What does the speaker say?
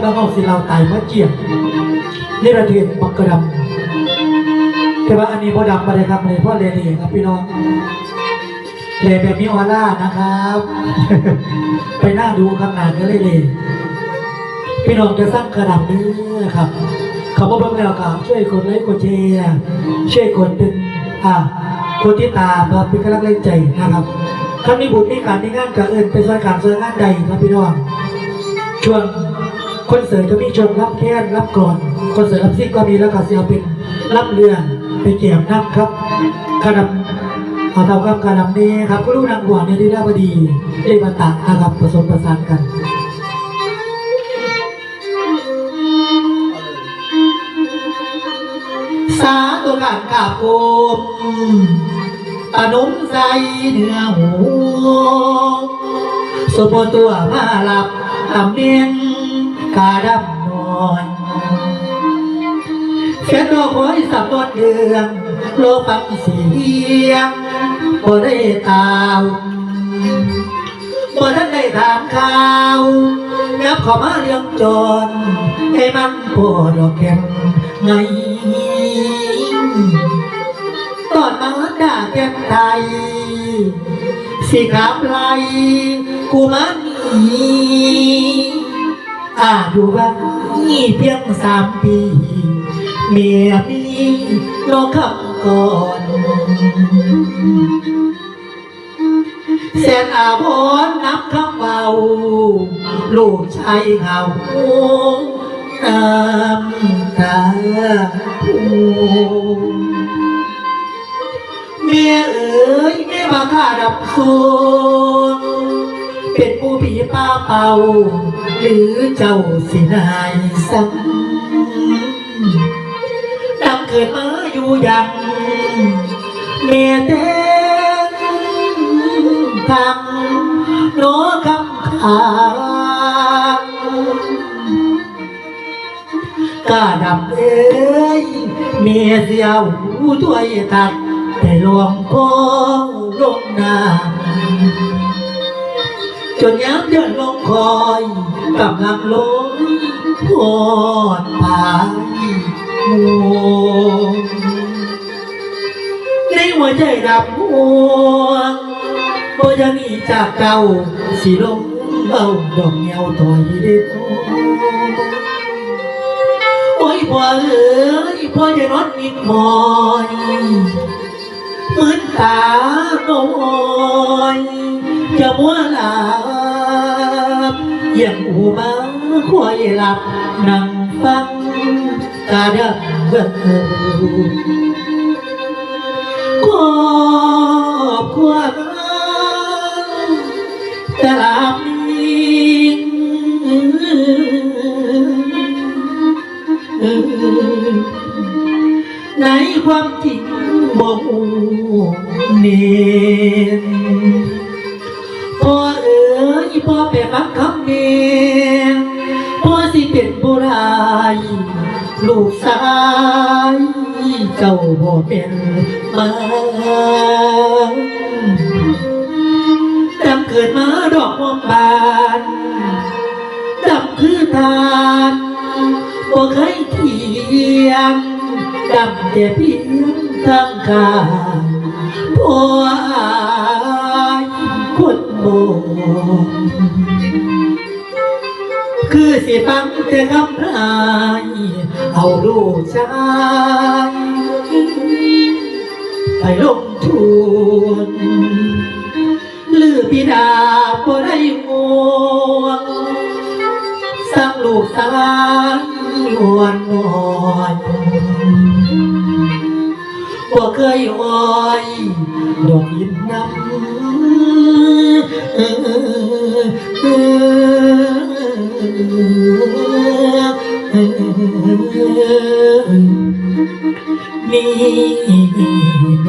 แล้วเอาสิเราตายมาเจียบนี่ระเทียนบักกระดำแต่ว่าอันนี้พอดำมาเลยครับเลยพ่อเลเลีครับพี่น้องเลแบบมีออร่านะครับ ไปหน้าดูข้างหน้าก็เลยเลยพี่น้องจะสร้างกระดำนี้ครับเขาบอกเบิ่งแล้วก็ช่วยกดไลค์กดแชร์ช่วยกดเป็นอ่าคนที่ตามครับเป็นกำลังแรงใจนะครับครั้งนี้บุญมีการมีงานกับเอิญเป็นสายการเสริงงานใดครับพี่น้องช่วง คอนเสิร์ตก็มีชมรับแค้นรับก่อนคอนเสิร์ตรับซิ่งก็มีแล้วก็เสียเป็นรับเรือไปเกี่ยมน้ำครับขนมเอาเท่ากับขนมนี้ครับก็รู้นางหัวเนี่ยที่ได้พอดีเอมาตะนะครับผสมประสานกันสาตัวการกาบโอมอนุมใส่เนื้อหูสมบูรตัวมาหลับทำเนียง กาดำนอนเสียงดอกหอยสับนวดเดืองโลฟังเสียงบ่ได้ตาวบ่ทันได้ถามข่าวยับขอมาเรื่องจนให้มันปวดอกแข็งไงตอนมาด่าแก้มไทยสิขับไลกูมันนี อายุบ้านนี่เพียงสามปี เมียพี่น้องคำก่อนแสนอาพรนับคำเบา ลูกชายเขาน้ำตาพูเมียเอ๋ยไม่มาฆ่าดับโคน ป็นผู้ผีป้าเป่า หรือเจ้าสินายสังดำเกิดมาอยู่ยังเมียเต้นทางโนคำขากาดำเอ้ยเมียเสียวถ้วยตักแต่หลวงพ่อลงนา จนย้ำเดินลงคอยกำลังลงพอดปายมัวในหัวใจดับห่วงบ่จะหนีจากเก่าสิลงเบาดอกเงาต่อยเด็ดโอ้ยพ่อเอ๋ยพ่อจะนอนมิดมอยเหมือนตาโอยจะมัวหลับ เยี่ยงอูมาคอยหลับนั่งฟังกาดังเบิ่งขอบครัวต่ลามในความจริงบอกเนียนายลูกสายเจ้าบ่เป็นมาดำเกิดมาดอกมอมบานดำคือทานบ่เคยเทียมดำแต่เพียงทางกายพ่ออายคนโบ คือสิฟังแต่คำพายเอาลูกชายไปลงทุนลือพิดาบ่ได้ห่วงสร้างลูกสาวอ่อนอ่อนบ่เคยอ้อยดอกยินน้ำ นี่โน